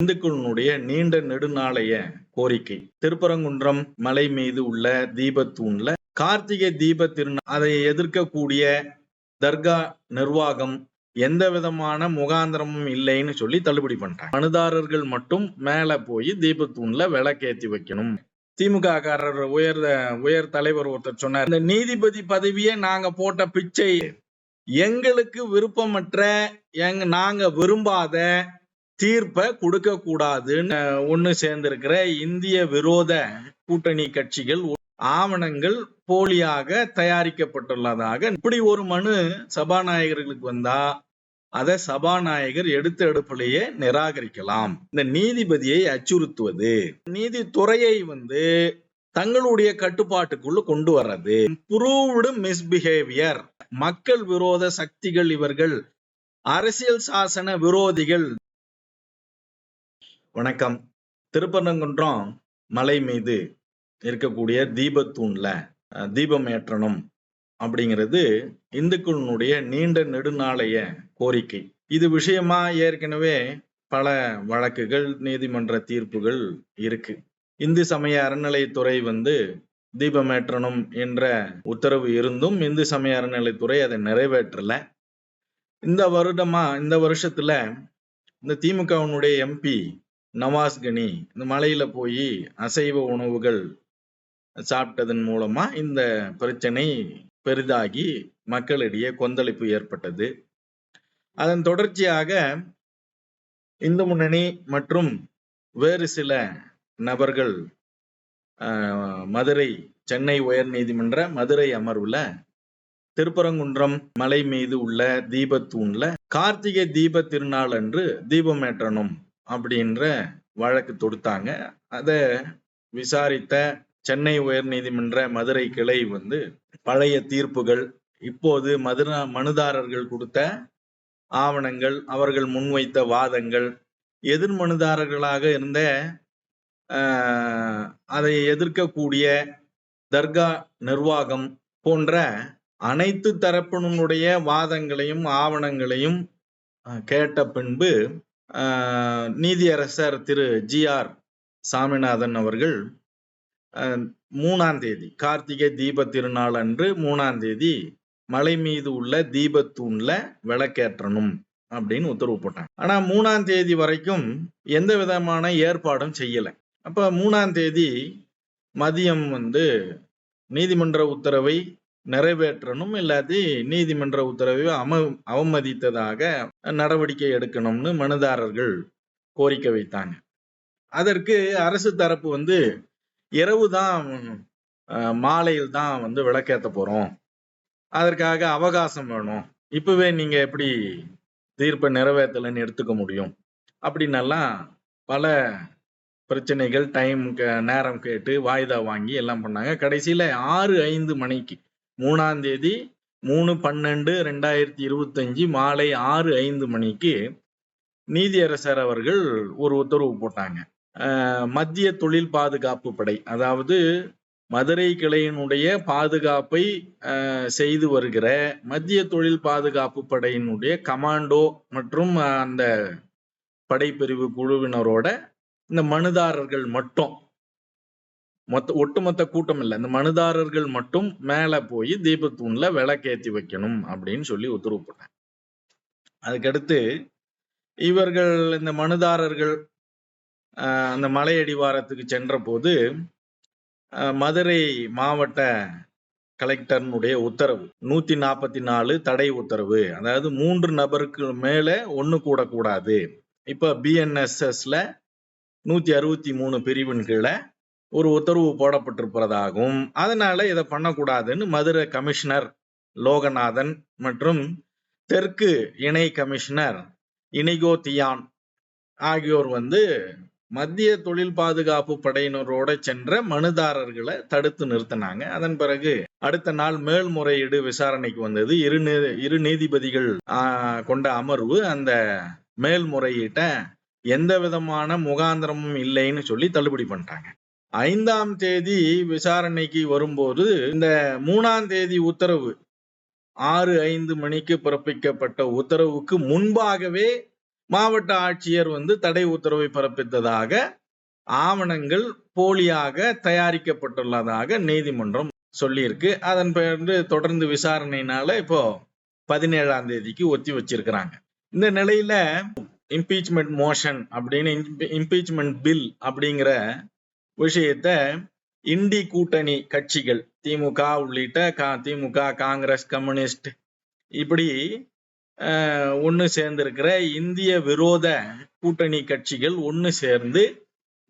இந்துக்களினுடைய நீண்ட நெடுநாளைய கோரிக்கை. திருப்பரங்குன்றம் மலை மீது உள்ள தீபத்தூண்ல கார்த்திகை தீப திருநாள் அதை எதிர்க்கக்கூடிய தர்கா நிர்வாகம் எந்த விதமான முகாந்திரமும் இல்லைன்னு சொல்லி தள்ளுபடி பண்றாங்க. மனுதாரர்கள் மட்டும் மேல போய் தீபத்தூண்ல விளக்கேத்தி வைக்கணும். திமுக காரர் உயர் உயர் தலைவர் ஒருத்தர் சொன்னார் இந்த நீதிபதி பதவியை நாங்க போட்ட பிச்சை எங்களுக்கு விருப்பமற்ற எங்க நாங்க விரும்பாத தீர்ப்பை கொடுக்க கூடாதுன்னு ஒண்ணு சேர்ந்திருக்கிற இந்திய விரோத கூட்டணி கட்சிகள் ஆவணங்கள் போலியாக தயாரிக்கப்பட்டுள்ளதாக இப்படி ஒரு மனு சபாநாயகர்களுக்கு வந்தா அதை சபாநாயகர் எடுத்த எடுப்பிலேயே நிராகரிக்கலாம். இந்த நீதிபதியை அச்சுறுத்துவது நீதித்துறையை வந்து தங்களுடைய கட்டுப்பாட்டுக்குள்ள கொண்டு வர்றது புரூவ்டு மிஸ்பிஹேவியர் மக்கள் விரோத சக்திகள் இவர்கள் அரசியல் சாசன விரோதிகள் வணக்கம். திருப்பரங்குன்றம் மலை மீது இருக்கக்கூடிய தீபத்தூண்ல தீபம் ஏற்றணும் அப்படிங்கிறது இந்துக்களினுடைய நீண்ட நெடுநாளைய கோரிக்கை. இது விஷயமா ஏற்கனவே பல வழக்குகள் நீதிமன்ற தீர்ப்புகள் இருக்கு. இந்து சமய அறநிலையத்துறை வந்து தீபமேற்றணும் என்ற உத்தரவு இருந்தும் இந்து சமய அறநிலையத்துறை அதை நிறைவேற்றல. இந்த வருடமா இந்த வருஷத்துல இந்த திமுகவினுடைய எம்பி நவாஸ்கனி இந்த மலையில போய் அசைவ உணவுகள் சாப்பிட்டதன் மூலமா இந்த பிரச்சனை பெரிதாகி மக்களிடையே கொந்தளிப்பு ஏற்பட்டது. அதன் தொடர்ச்சியாக இந்து முன்னணி மற்றும் வேறு சில நபர்கள் ஆஹ், மதுரை சென்னை உயர்நீதிமன்ற மதுரை அமர்வுல திருப்பரங்குன்றம் மலை மீது உள்ள தீபத்தூண்ல கார்த்திகை தீப திருநாள் அன்று தீபம் அப்படின்ற வழக்கு தொடுத்தாங்க. அதை விசாரித்த சென்னை உயர்நீதிமன்ற மதுரை கிளை வந்து பழைய தீர்ப்புகள் இப்போது மதுரா மனுதாரர்கள் கொடுத்த ஆவணங்கள் அவர்கள் முன்வைத்த வாதங்கள் எதிர் மனுதாரர்களாக இருந்த அதை எதிர்க்கக்கூடிய தர்கா நிர்வாகம் போன்ற அனைத்து தரப்பினுடைய வாதங்களையும் ஆவணங்களையும் கேட்ட பின்பு நீதியரசர் திரு ஜி ஆர் சாமிநாதன் அவர்கள் மூணாம் தேதி கார்த்திகை தீப திருநாள் அன்று மூணாம் தேதி மலை மீது உள்ள தீபத்தூண்ல விளக்கேற்றணும் அப்படின்னு உத்தரவு போட்டாங்க. ஆனா மூணாம் தேதி வரைக்கும் எந்த விதமான ஏற்பாடும் செய்யலை. அப்ப மூணாம் தேதி மதியம் வந்து நீதிமன்ற உத்தரவை நிறைவேற்றணும் இல்லாட்டி நீதிமன்ற உத்தரவை அம அவமதித்ததாக நடவடிக்கை எடுக்கணும்னு மனுதாரர்கள் கோரிக்கை வைத்தாங்க. அதற்கு அரசு தரப்பு வந்து இரவு தான் மாலையில் தான் வந்து விளக்கேற்ற போகிறோம் அதற்காக அவகாசம் வேணும். இப்பவே நீங்கள் எப்படி தீர்ப்பை நிறைவேற்றலைன்னு எடுத்துக்க முடியும்? அப்படின்னெல்லாம் பல பிரச்சனைகள் டைம் நேரம் கேட்டு வாய்தா வாங்கி எல்லாம் பண்ணாங்க. கடைசியில் ஆறு ஐந்து மணிக்கு மூணாம் தேதி மூணு பன்னெண்டு ரெண்டாயிரத்தி இருபத்தஞ்சு மாலை ஆறு ஐந்து மணிக்கு நீதியரசர் அவர்கள் ஒரு உத்தரவு போட்டாங்க. மத்திய தொழில் பாதுகாப்பு படை அதாவது மதுரை கிளையினுடைய பாதுகாப்பை செய்து வருகிற மத்திய தொழில் பாதுகாப்பு படையினுடைய கமாண்டோ மற்றும் அந்த படைப்பிரிவு குழுவினரோட இந்த மனுதாரர்கள் மட்டும் மொத்த ஒட்டுமொத்த கூட்டம் இல்லை. இந்த மனுதாரர்கள் மட்டும் மேலே போய் தீபத்தூண்ல விளக்கேத்தி வைக்கணும் அப்படின்னு சொல்லி உத்தரவு போட்டாங்க. அதுக்கடுத்து இவர்கள் இந்த மனுதாரர்கள் அந்த மலையடிவாரத்துக்கு சென்ற போது மதுரை மாவட்ட கலெக்டர்னுடைய உத்தரவு நூத்தி நாற்பத்தி நாலு தடை உத்தரவு. அதாவது மூன்று நபருக்கு மேல ஒன்று கூடக்கூடாது. இப்ப பிஎன்எஸ்எஸ்ல நூத்தி அறுபத்தி மூணு பிரிவின் கீழே ஒரு உத்தரவு போடப்பட்டிருப்பதாகவும் அதனால இதை பண்ணக்கூடாதுன்னு மதுரை கமிஷனர் லோகநாதன் மற்றும் தெற்கு இணை கமிஷனர் இனிகோ தியான் ஆகியோர் வந்து மத்திய தொழில் பாதுகாப்பு படையினரோட சென்ற மனுதாரர்களை தடுத்து நிறுத்தினாங்க. அதன் பிறகு அடுத்த நாள் மேல்முறையீடு விசாரணைக்கு வந்தது. இரு இரு நீதிபதிகள் ஆஹ், கொண்ட அமர்வு அந்த மேல்முறையீட்டை எந்த விதமான முகாந்திரமும் இல்லைன்னு சொல்லி தள்ளுபடி பண்ணிட்டாங்க. ஐந்தாம் தேதி விசாரணைக்கு வரும்போது இந்த மூணாம் தேதி உத்தரவு ஆறு ஐந்து மணிக்கு பிறப்பிக்கப்பட்ட உத்தரவுக்கு முன்பாகவே மாவட்ட ஆட்சியர் வந்து தடை உத்தரவை பிறப்பித்ததாக ஆவணங்கள் போலியாக தயாரிக்கப்பட்டுள்ளதாக நீதிமன்றம் சொல்லியிருக்கு. அதன் பிறகு தொடர்ந்து விசாரணையினால இப்போ பதினேழாம் தேதிக்கு ஒத்தி வச்சிருக்கிறாங்க. இந்த நிலையில இம்பீச்மெண்ட் மோஷன் அப்படின்னு இம்பீச்மெண்ட் பில் அப்படிங்கிற விஷயத்த இண்டி கூட்டணி கட்சிகள் திமுக உள்ளிட்ட கா திமுக காங்கிரஸ் கம்யூனிஸ்ட் இப்படி ஒன்று சேர்ந்திருக்கிற இந்திய விரோத கூட்டணி கட்சிகள் ஒன்று சேர்ந்து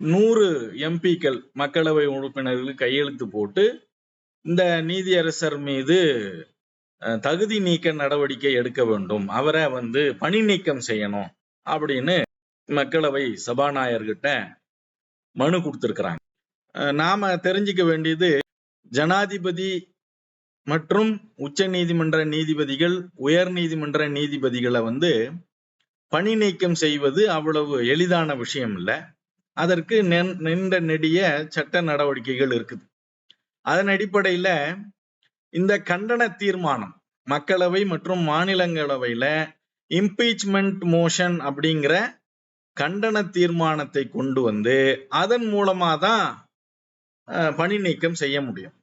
நூறு எம்பிக்கள் மக்களவை உறுப்பினர்கள் கையெழுத்து போட்டு இந்த நீதியரசர் மீது தகுதி நீக்க நடவடிக்கை எடுக்க வேண்டும். அவரை வந்து பணி நீக்கம் செய்யணும் அப்படின்னு மக்களவை சபாநாயகர்கிட்ட மனு கொடுத்துருக்குறாங்க. நாம தெரிஞ்சுக்க வேண்டியது ஜனாதிபதி மற்றும் உச்ச நீதிமன்ற நீதிபதிகள் உயர் நீதிமன்ற நீதிபதிகளை வந்து பணி நீக்கம் செய்வது அவ்வளவு எளிதான விஷயம் இல்லை. அதற்கு நென்- நெடிய சட்ட நடவடிக்கைகள் இருக்குது. அதன் அடிப்படையில இந்த கண்டன தீர்மானம் மக்களவை மற்றும் மாநிலங்களவையில இம்பீச்மெண்ட் மோஷன் அப்படிங்கிற கண்டன தீர்மானத்தை கொண்டு வந்து அதன் மூலமா தான் பணி நீக்கம் செய்ய முடியும்.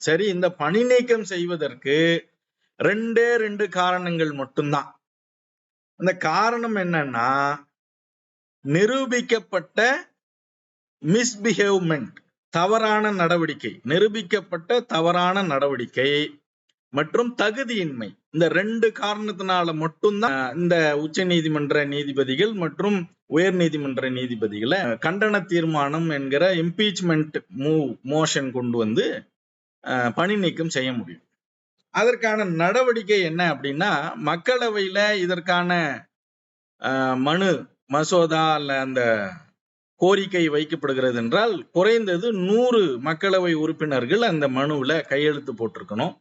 சரி இந்த பணி நீக்கம் செய்வதற்கு ரெண்டே ரெண்டு காரணங்கள் மட்டும்தான். அந்த காரணம் என்னன்னா நிரூபிக்கப்பட்ட மிஸ்பிஹேவ்மெண்ட் தவறான நடவடிக்கை. நிரூபிக்கப்பட்ட தவறான நடவடிக்கை மற்றும் தகுதியின்மை. இந்த ரெண்டு காரணத்தினால மட்டும்தான் இந்த உச்ச நீதிமன்ற நீதிபதிகள் மற்றும் உயர் நீதிமன்ற நீதிபதிகளை கண்டன தீர்மானம் என்கிற இம்பீச்மெண்ட் மூவ் மோஷன் கொண்டு வந்து பணி நீக்கம் செய்ய முடியும். அதற்கான நடவடிக்கை என்ன அப்படின்னா மக்களவையில இதற்கான மனு மசோதா அல்ல அந்த கோரிக்கை வைக்கப்படுகிறது என்றால் குறைந்தது நூறு மக்களவை உறுப்பினர்கள் அந்த மனுவில் கையெழுத்து போட்டிருக்கணும்.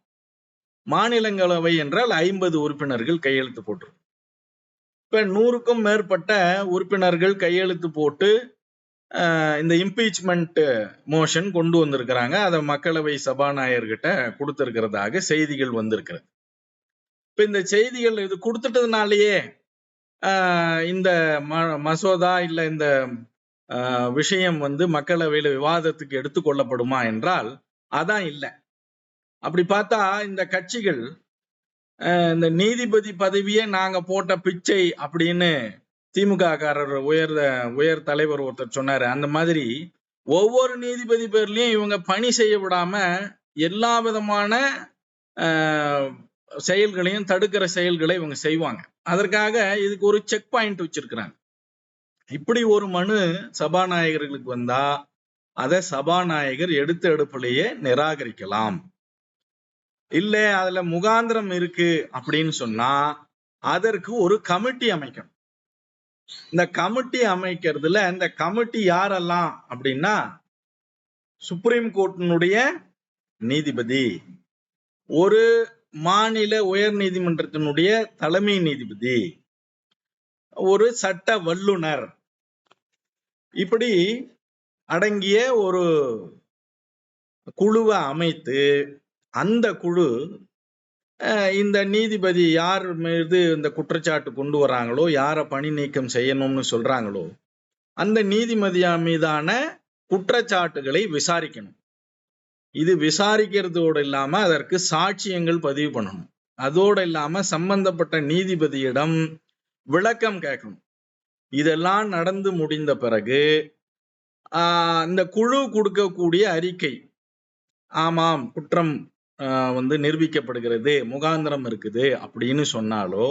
மாநிலங்களவை என்றால் ஐம்பது உறுப்பினர்கள் கையெழுத்து போட்டிருக்கணும். இப்ப நூறுக்கும் மேற்பட்ட உறுப்பினர்கள் கையெழுத்து போட்டு இந்த இம்பீச்மெண்ட் மோஷன் கொண்டு வந்திருக்கிறாங்க. அதை மக்களவை சபாநாயகர்கிட்ட கொடுத்திருக்கிறதாக செய்திகள் வந்திருக்கிறது. இப்ப இந்த செய்திகள் இது கொடுத்துட்டதுனாலயே ஆஹ், இந்த ம- மசோதா இல்ல இந்த ஆஹ், விஷயம் வந்து மக்களவையில விவாதத்துக்கு எடுத்துக்கொள்ளப்படுமா என்றால் அதான் இல்லை. அப்படி பார்த்தா இந்த கட்சிகள் இந்த நீதிபதி பதவியே நாங்க போட்ட பிச்சை அப்படின்னு திமுக காரர் உயர் உயர் தலைவர் ஒருத்தர் சொன்னாரு. அந்த மாதிரி ஒவ்வொரு நீதிபதி பேர்லயும் இவங்க பணி செய்ய விடாம எல்லா விதமான செயல்களையும் தடுக்கிற செயல்களை இவங்க செய்வாங்க. அதற்காக இதுக்கு ஒரு செக் பாயிண்ட் வச்சிருக்கிறாங்க. இப்படி ஒரு மனு சபாநாயகர்களுக்கு வந்தா அதை சபாநாயகர் எடுத்த எடுப்பிலேயே நிராகரிக்கலாம். இல்ல அதுல முகாந்திரம் இருக்கு அப்படின்னு சொன்னா அதற்கு ஒரு கமிட்டி அமைக்கணும். இந்த கமிட்டி அமைக்கிறதுல இந்த கமிட்டி யாரெல்லாம் அப்படின்னா சுப்ரீம் கோர்ட்டினுடைய நீதிபதி ஒரு மாநில உயர் நீதிமன்றத்தினுடைய தலைமை நீதிபதி ஒரு சட்ட வல்லுனர். இப்படி அடங்கிய ஒரு குழுவை அமைத்து அந்த குழு அஹ், இந்த நீதிபதி யார் மீது இந்த குற்றச்சாட்டு கொண்டு வராங்களோ யாரை பணி நீக்கம் செய்யணும்னு சொல்றாங்களோ அந்த நீதிபதியா மீதான குற்றச்சாட்டுகளை விசாரிக்கணும். இது விசாரிக்கிறதோடு இல்லாம அதற்கு சாட்சியங்கள் பதிவு பண்ணணும். அதோடு இல்லாம சம்பந்தப்பட்ட நீதிபதியிடம் விளக்கம் கேட்கணும். இதெல்லாம் நடந்து முடிந்த பிறகு ஆஹ் இந்த குழு கொடுக்கக்கூடிய அறிக்கை ஆமாம் குற்றம் வந்து நிரூபிக்கப்படுகிறது முகாந்திரம் இருக்குது அப்படின்னு சொன்னாலோ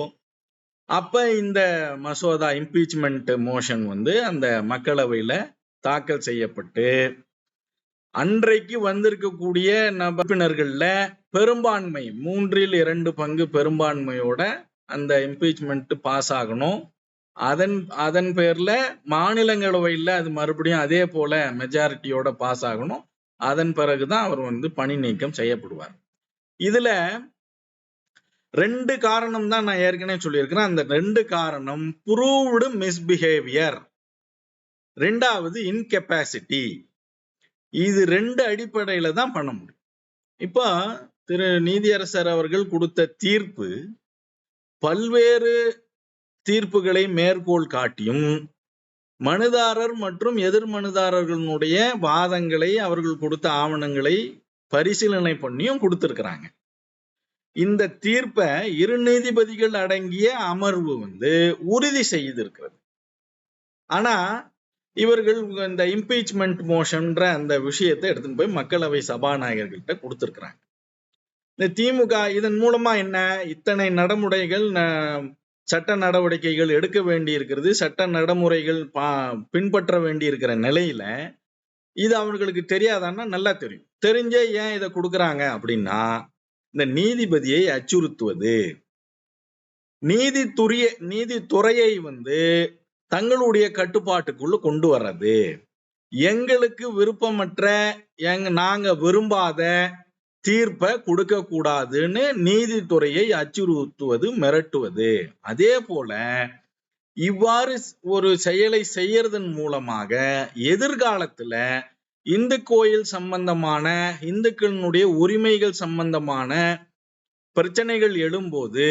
அப்ப இந்த மசோதா இம்பீச்மெண்ட் மோஷன் வந்து அந்த மக்களவையில தாக்கல் செய்யப்பட்டு அன்றைக்கு வந்திருக்கக்கூடிய உறுப்பினர்கள்ல பெரும்பான்மை மூன்றில் இரண்டு பங்கு பெரும்பான்மையோட அந்த இம்பீச்மெண்ட் பாஸ் ஆகணும். அதன் அதன் பேர்ல மாநிலங்களவையில் அது மறுபடியும் அதே போல மெஜாரிட்டியோட பாஸ் ஆகணும். அதன் பிறகுதான் அவர் வந்து பணி நீக்கம் செய்யப்படுவார். இதுல ரெண்டு காரணம் தான் நான் ஏற்கனவே சொல்லியிருக்கிறேன். அந்த ரெண்டு காரணம் ப்ரூவ்டு மிஸ்பிஹேவியர். ரெண்டாவது இன்கெப்பாசிட்டி. இது ரெண்டு அடிப்படையில தான் பண்ண முடியும். இப்போ திரு நீதியரசர் அவர்கள் கொடுத்த தீர்ப்பு பல்வேறு தீர்ப்புகளை மேற்கோள் காட்டியும் மனுதாரர் மற்றும் எதிர் மனுதாரர்களுடைய வாதங்களை அவர்கள் கொடுத்த ஆவணங்களை பரிசீலனை பண்ணியும் கொடுத்திருக்கிறாங்க. இந்த தீர்ப்பை இரு நீதிபதிகள் அடங்கிய அமர்வு வந்து உறுதி செய்திருக்கிறது. ஆனா இவர்கள் இந்த இம்பீச்மெண்ட் மோஷன்ற அந்த விஷயத்தை எடுத்துன்னு போய் மக்களவை சபாநாயகர்கிட்ட கொடுத்துருக்குறாங்க. இந்த திமுக இதன் மூலமா என்ன? இத்தனை நடைமுறைகள் ந- சட்ட நடவடிக்கைகள் எடுக்க வேண்டி இருக்கிறது சட்ட நடைமுறைகள் பா- பின்பற்ற வேண்டி இருக்கிற நிலையில இது அவர்களுக்கு தெரியாதான்னா நல்லா தெரியும். தெரிஞ்சே ஏன் இதை கொடுக்கறாங்க அப்படின்னா இந்த நீதிபதியை அச்சுறுத்துவது. நீதித்துறைய நீதித்துறையை வந்து தங்களுடைய கட்டுப்பாட்டுக்குள்ள கொண்டு வர்றது. எங்களுக்கு விருப்பமற்ற எங்க நாங்க விரும்பாத தீர்ப்பை கொடுக்க கூடாதுன்னு நீதித்துறையை அச்சுறுத்துவது மிரட்டுவது. அதே போல இவ்வாறு ஒரு செயலை செய்யறதன் மூலமாக எதிர்காலத்துல இந்து கோயில் சம்பந்தமான இந்துக்களினுடைய உரிமைகள் சம்பந்தமான பிரச்சனைகள் எழும்போது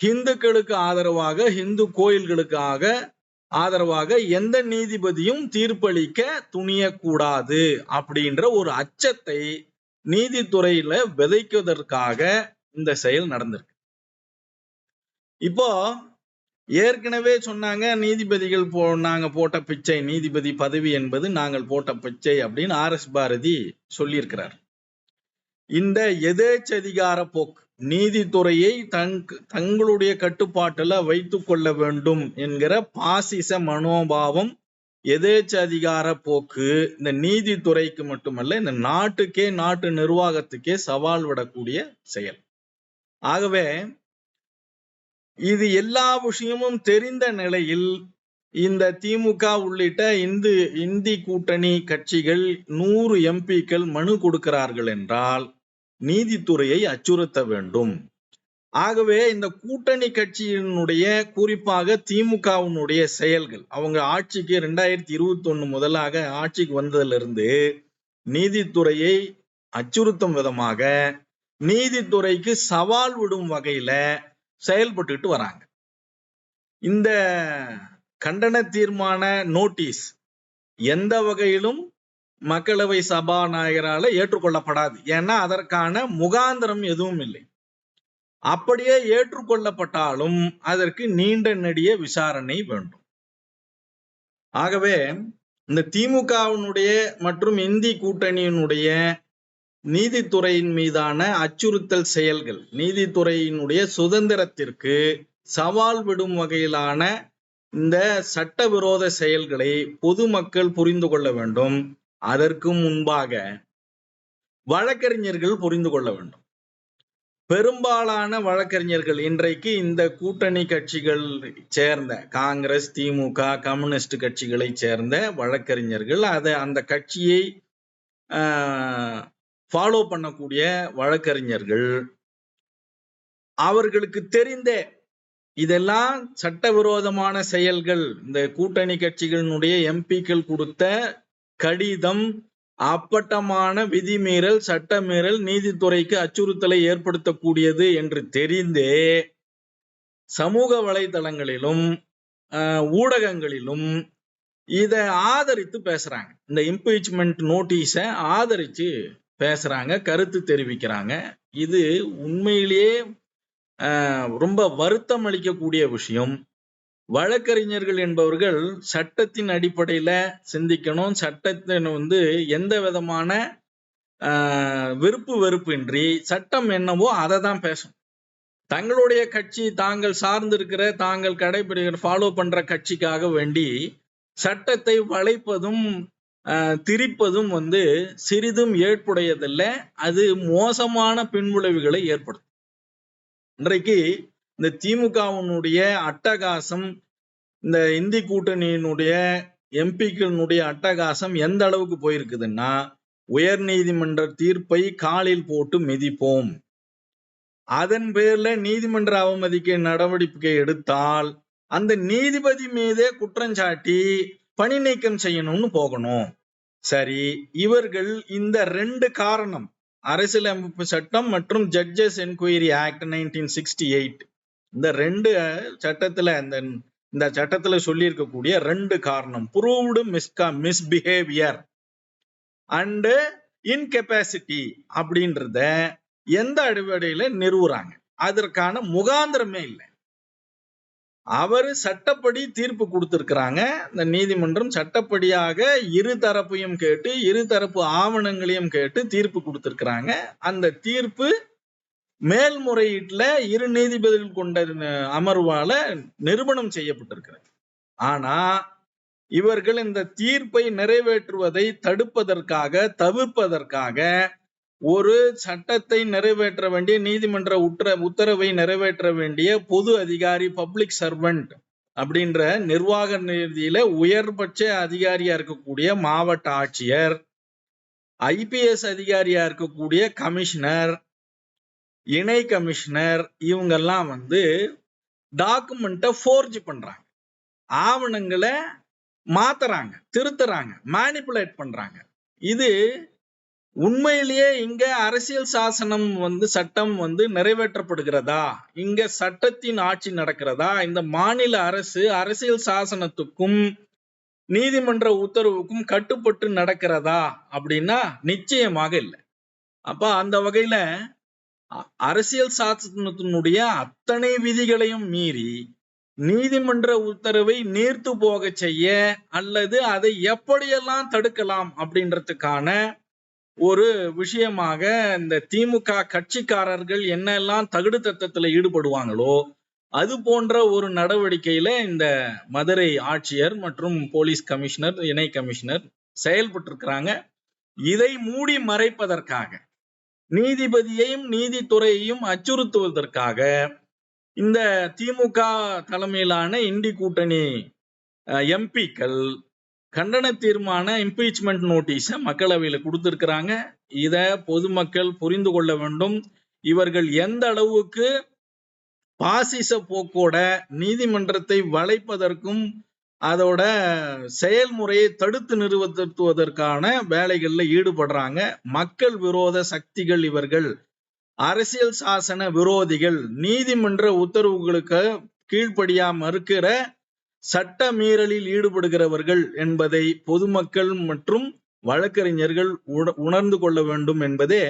இந்துக்களுக்கு ஆதரவாக இந்து கோயில்களுக்காக ஆதரவாக எந்த நீதிபதியும் தீர்ப்பளிக்க துணியக்கூடாது அப்படின்ற ஒரு அச்சத்தை நீதித்துறையில விதைக்குவதற்காக இந்த செயல் நடந்திருக்கு. இப்போ ஏற்கனவே சொன்னாங்க நீதிபதிகள் போ நாங்க போட்ட பிச்சை நீதிபதி பதவி என்பது நாங்கள் போட்ட பிச்சை அப்படின்னு ஆர் எஸ் பாரதி சொல்லியிருக்கிறார். இந்த எதேச்சதிகார போக்கு நீதித்துறையை தங் தங்களுடைய கட்டுப்பாட்டுல வைத்து கொள்ள வேண்டும் என்கிற பாசிச மனோபாவம் எதேச்ச அதிகார போக்கு இந்த நீதித்துறைக்கு மட்டுமல்ல இந்த நாட்டுக்கே நாட்டு நிர்வாகத்துக்கே சவால் விடக்கூடிய செயல். ஆகவே இது எல்லா விஷயமும் தெரிந்த நிலையில் இந்த திமுக உள்ளிட்ட இந்து இந்தி கூட்டணி கட்சிகள் நூறு எம்பிக்கள் மனு கொடுக்கிறார்கள் என்றால் நீதித்துறையை அச்சுறுத்த வேண்டும். ஆகவே இந்த கூட்டணி கட்சியினுடைய குறிப்பாக திமுகவினுடைய செயல்கள் அவங்க ஆட்சிக்கு ரெண்டாயிரத்தி இருபத்தி ஒண்ணு முதலாக ஆட்சிக்கு வந்ததிலிருந்து நீதித்துறையை அச்சுறுத்தும் விதமாக நீதித்துறைக்கு சவால் விடும் வகையில செயல்பட்டுட்டு வராங்க. இந்த கண்டன தீர்மான நோட்டீஸ் எந்த வகையிலும் மக்களவை சபாநாயகரால ஏற்றுக்கொள்ளப்படாது. ஏன்னா அதற்கான முகாந்திரம் எதுவும் இல்லை. அப்படியே ஏற்றுக்கொள்ளப்பட்டாலும் அதற்கு நீண்ட நெடிய விசாரணை வேண்டும். ஆகவே இந்த திமுகவினுடைய மற்றும் இந்தி கூட்டணியினுடைய நீதித்துறையின் மீதான அச்சுறுத்தல் செயல்கள் நீதித்துறையினுடைய சுதந்திரத்திற்கு சவால் விடும் வகையிலான இந்த சட்டவிரோத செயல்களை பொதுமக்கள் புரிந்து கொள்ள வேண்டும். அதற்கு முன்பாக வழக்கறிஞர்கள் புரிந்து கொள்ள வேண்டும். பெரும்பாலான வழக்கறிஞர்கள் இன்றைக்கு இந்த கூட்டணி கட்சிகள் சேர்ந்த காங்கிரஸ் திமுக கம்யூனிஸ்ட் கட்சிகளை சேர்ந்த வழக்கறிஞர்கள் அதை அந்த கட்சியை ஃபாலோ பண்ணக்கூடிய வழக்கறிஞர்கள். அவர்களுக்கு தெரிந்தே இதெல்லாம் சட்டவிரோதமான செயல்கள். இந்த கூட்டணி கட்சிகளினுடைய எம்பிக்கள் கொடுத்த கடிதம் அப்பட்டமான விதிமீறல் சட்டமீறல் நீதித்துறைக்கு அச்சுறுத்தலை ஏற்படுத்தக்கூடியது என்று தெரிந்தே சமூக வலைதளங்களிலும் ஊடகங்களிலும் இதை ஆதரித்து பேசுறாங்க. இந்த இம்பீச்மெண்ட் நோட்டீஸை ஆதரிச்சு பேசுறாங்க கருத்து தெரிவிக்கிறாங்க. இது உண்மையிலேயே ரொம்ப வருத்தம் அளிக்கக்கூடிய விஷயம். வழக்கறிஞர்கள் என்பவர்கள் சட்டத்தின் அடிப்படையில சிந்திக்கணும். சட்டத்தின் வந்து எந்த விதமான விருப்பு வெறுப்பின்றி சட்டம் என்னவோ அதை தான் பேசணும். தங்களுடைய கட்சி தாங்கள் சார்ந்திருக்கிற தாங்கள் கடைபிடிக்கிற ஃபாலோ பண்ற கட்சிக்காக வேண்டி சட்டத்தை வளைப்பதும் திரிப்பதும் வந்து சிறிதும் ஏற்புடையதில்லை. அது மோசமான பின்விளைவுகளை ஏற்படுத்தும். இன்றைக்கு இந்த திமுகவினுடைய அட்டகாசம் இந்த இந்தி கூட்டணியினுடைய எம்பிக்களினுடைய அட்டகாசம் எந்த அளவுக்கு போயிருக்குதுன்னா உயர் நீதிமன்ற தீர்ப்பை காலில் போட்டு மிதிப்போம். அதன் பேர்ல நீதிமன்ற அவமதிக்க நடவடிக்கை எடுத்தால் அந்த நீதிபதி மீதே குற்றஞ்சாட்டி பணி நீக்கம் செய்யணும்னு போகணும். சரி இவர்கள் இந்த ரெண்டு காரணம் அரசியலமைப்பு சட்டம் மற்றும் judges enquiry act nineteen sixty eight இந்த ரெண்டு சட்டத்துல அந்த இந்த சட்டத்துல சொல்லி இருக்கக்கூடிய ரெண்டு காரணம். ப்ரூவ்டு மிஸ்கா மிஸ்பிஹேவியர் அண்டு இன்கெப்பாசிட்டி அப்படின்றத எந்த அடிப்படையில நிறுவுறாங்க? அதற்கான முகாந்திரமே இல்லை. அவரு சட்டப்படி தீர்ப்பு கொடுத்திருக்கிறாங்க. இந்த நீதிமன்றம் சட்டப்படியாக இரு தரப்பையும் கேட்டு இரு தரப்பு ஆவணங்களையும் கேட்டு தீர்ப்பு கொடுத்திருக்கிறாங்க. அந்த தீர்ப்பு மேல்முறையீட்டுல இரு நீதிபதிகள் கொண்ட அமர்வால நிரூபணம் செய்யப்பட்டிருக்கிறது. ஆனா இவர்கள் இந்த தீர்ப்பை நிறைவேற்றுவதை தடுப்பதற்காக தவிர்ப்பதற்காக ஒரு சட்டத்தை நிறைவேற்ற வேண்டிய நீதிமன்ற உத்தர உத்தரவை நிறைவேற்ற வேண்டிய பொது அதிகாரி பப்ளிக் சர்வெண்ட் அப்படின்ற நிர்வாக நிதியில உயர்பட்ச அதிகாரியா இருக்கக்கூடிய மாவட்ட ஆட்சியர் ஐபிஎஸ் அதிகாரியா இருக்கக்கூடிய கமிஷனர் இணை கமிஷனர் இவங்கெல்லாம் வந்து டாக்குமெண்ட்டை ஃபோர்ஜ் பண்றாங்க. ஆவணங்களை மாத்துறாங்க திருத்துறாங்க மேனிப்புலேட் பண்றாங்க. இது உண்மையிலேயே இங்க அரசியல் சாசனம் வந்து சட்டம் வந்து நிறைவேற்றப்படுகிறதா? இங்க சட்டத்தின் ஆட்சி நடக்கிறதா? இந்த மாநில அரசு அரசியல் சாசனத்துக்கும் நீதிமன்ற உத்தரவுக்கும் கட்டுப்பட்டு நடக்கிறதா? அப்படின்னா நிச்சயமாக இல்லை. அப்ப அந்த வகையில அரசியல் சாசனத்தினுடைய அத்தனை விதிகளையும் மீறி நீதிமன்ற உத்தரவை நீர்த்து போக செய்ய அல்லது அதை எப்படியெல்லாம் தடுக்கலாம் அப்படின்றதுக்கான ஒரு விஷயமாக இந்த திமுக கட்சிக்காரர்கள் என்னெல்லாம் தகுடு தத்தத்துல ஈடுபடுவாங்களோ அது போன்ற ஒரு நடவடிக்கையில இந்த மதுரை ஆட்சியர் மற்றும் போலீஸ் கமிஷனர் இணை கமிஷனர் செயல்பட்டு இருக்கிறாங்க இதை மூடி மறைப்பதற்காக நீதிபதியையும் நீதித்துறையையும் அச்சுறுத்துவதற்காக இந்த திமுக தலைமையிலான இண்டி கூட்டணி எம்பிக்கள் கண்டன தீர்மான இம்பீச்மெண்ட் நோட்டீஸை மக்களவையில கொடுத்திருக்கிறாங்க. இத பொதுமக்கள் புரிந்து கொள்ள வேண்டும். இவர்கள் எந்த அளவுக்கு பாசிச போக்கோட நீதிமன்றத்தை வளைப்பதற்கும் அதோட செயல்முறையை தடுத்து நிறுவத்துவதற்கான வேலைகளில் ஈடுபடுறாங்க. மக்கள் விரோத சக்திகள் இவர்கள். அரசியல் சாசன விரோதிகள் நீதிமன்ற உத்தரவுகளுக்கு கீழ்ப்படியா மறுக்கிற சட்ட மீறலில் ஈடுபடுகிறவர்கள் என்பதை பொதுமக்கள் மற்றும் வழக்கறிஞர்கள் உணர்ந்து கொள்ள வேண்டும் என்பதே